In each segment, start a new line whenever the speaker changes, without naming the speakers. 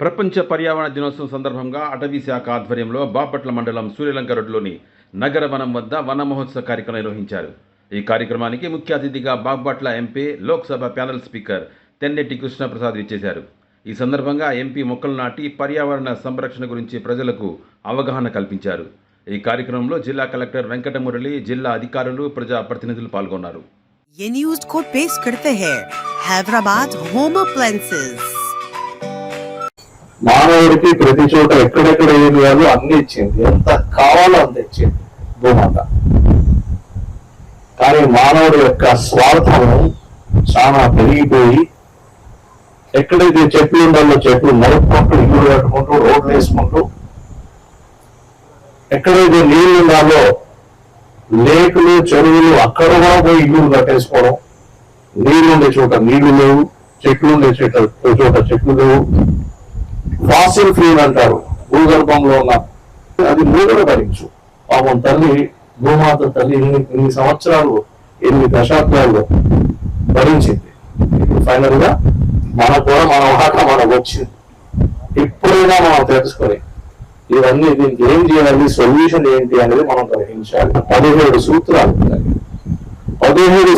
ప్రపంచ పర్యావరణ దినోత్సవం సందర్భంగా అటవీ శాఖ ఆధ్వర్యంలో బాపట్ల మండలం సూర్యలంక రోడ్లోని నగర వనం వద్ద వన మహోత్సవ కార్యక్రమం నిర్వహించారు ఈ కార్యక్రమానికి ముఖ్య అతిథిగా Bapatla MP Lok Sabha panel speaker Tennetti Krishnaprasad ఇచ్చేశారు ఈ సందర్భంగా ఎంపీ మొక్కలు నాటి పర్యావరణ సంరక్షణ గురించి ప్రజలకు అవగాహన కల్పించారు ఈ కార్యక్రమంలో జిల్లా కలెక్టర్ వెంకటమురళి జిల్లా అధికారులు ప్రజా ప్రతినిధులు పాల్గొన్నారు
ये न्यूज कोड पेश करते हैं हैदराबाद होम अप्लायंसेस
మానవుడికి ప్రతి చోట ఎక్కడెక్కడ ఏరియాలో అన్ని ఇచ్చింది. ఎంత కావాలో అంత ఇచ్చింది భూమాత. కానీ మానవుడి యొక్క స్వార్థం చాలా పెరిగిపోయి ఎక్కడైతే చెట్లు ఉండాలో చెట్లు నడుపుకుంటూ ఇల్లు కట్టుకుంటూ రోడ్లు వేసుకుంటూ ఎక్కడైతే నీళ్ళు ఉండాలో లేకులు చెరువులు అక్కడ కూడా పోయి ఇల్లు కట్టేసుకోవడం. నీళ్ళు ఉండే చోట నీళ్ళు లేవు చెట్లు ఉండే చోట చోట చెట్లు లేవు. ఫాసిల్ ఫ్యూల్ అంటారు. భూగర్భంలో ఉన్న అది మూడవ భరించు పాపం తల్లి భూమాత తల్లి ఎన్ని ఎన్ని సంవత్సరాలు ఎన్ని దశాబ్దాలు భరించింది ఫైనల్గా మనకు కూడా మన వాట మనకు వచ్చింది. ఇప్పుడైనా మనం తెలుసుకొని ఇవన్నీ దీనికి ఏం చేయాలి సొల్యూషన్ ఏంటి అనేది మనం గ్రహించాలి. పదిహేడు సూత్రాలు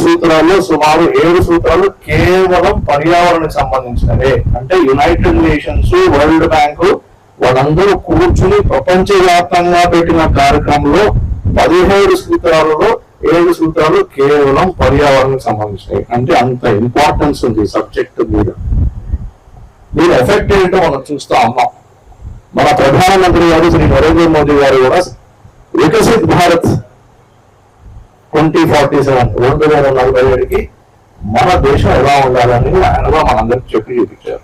సూత్రాలు సూత్రాల్లో సుమారు ఏడు సూత్రాలు కేవలం పర్యావరణకు సంబంధించినవే. అంటే యునైటెడ్ నేషన్స్ వరల్డ్ బ్యాంక్ వాళ్ళందరూ కూర్చుని ప్రపంచవ్యాప్తంగా పెట్టిన కార్యక్రమంలో పదిహేడు సూత్రాలలో ఏడు సూత్రాలు కేవలం పర్యావరణకు సంబంధించినవి. అంటే అంత ఇంపార్టెన్స్ ఉంది సబ్జెక్ట్ మీద. దీని ఎఫెక్ట్ ఏంటో మనం చూస్తా ఉన్నాం మన ప్రధానమంత్రి గారు శ్రీ నరేంద్ర మోదీ గారు కూడా Viksit Bharat twenty forty seven రెండు వేల నలభై ఏడుకి మన దేశం ఎలా ఉండాలని ఆయనగా మనందరికి చెప్పి చూపించారు.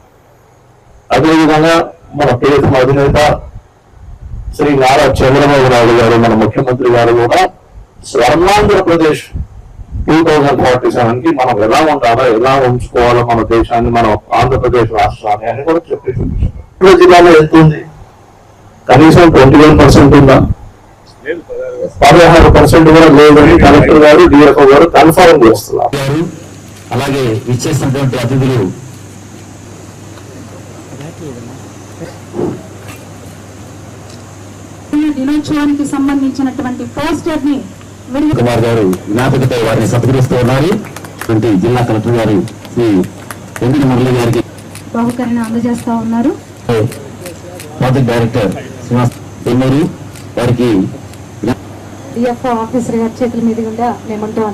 అదేవిధంగా మన ప్రియతమ అధినేత శ్రీ నారా చంద్రబాబు నాయుడు గారు మన ముఖ్యమంత్రి గారు కూడా స్వర్ణాంధ్రప్రదేశ్ టూ థౌజండ్ ఫార్టీ సెవెన్కి మనం ఎలా ఉండాలో ఎలా ఉంచుకోవాలో మన దేశాన్ని మన ఆంధ్రప్రదేశ్ రాష్ట్రాన్ని అని కూడా చెప్పి చూపించారు. జిల్లాలో ఎంత ఉంది? కనీసం ట్వంటీ వన్ పర్సెంట్ ఉందా? పదహారు పర్సెంట్ కూడా లేదని కలెక్టర్ గారు డిఎఫ్ఓ గారు కన్ఫర్మ్ చేస్తున్నారు.
అలాగే ఇచ్చేసినటువంటి అతిథులు.
దినోత్సవానికి సంబంధించినటువంటి పోస్టర్ని
కుమార్ గారు జ్ఞాపకతో వారిని సత్కరిస్తూ ఉన్నారు. జిల్లా కలెక్టర్ గారు శ్రీ వెంకట మురళి గారికి
బహుకరణ అందజేస్తా ఉన్నారు.
ప్రాజెక్ట్ డైరెక్టర్ శ్రీనివాస్ ఎన్నూరు వారికి
డిఎఫ్ఓ ఆఫీసర్ గారి చేతుల మీదుగా మేముంటాం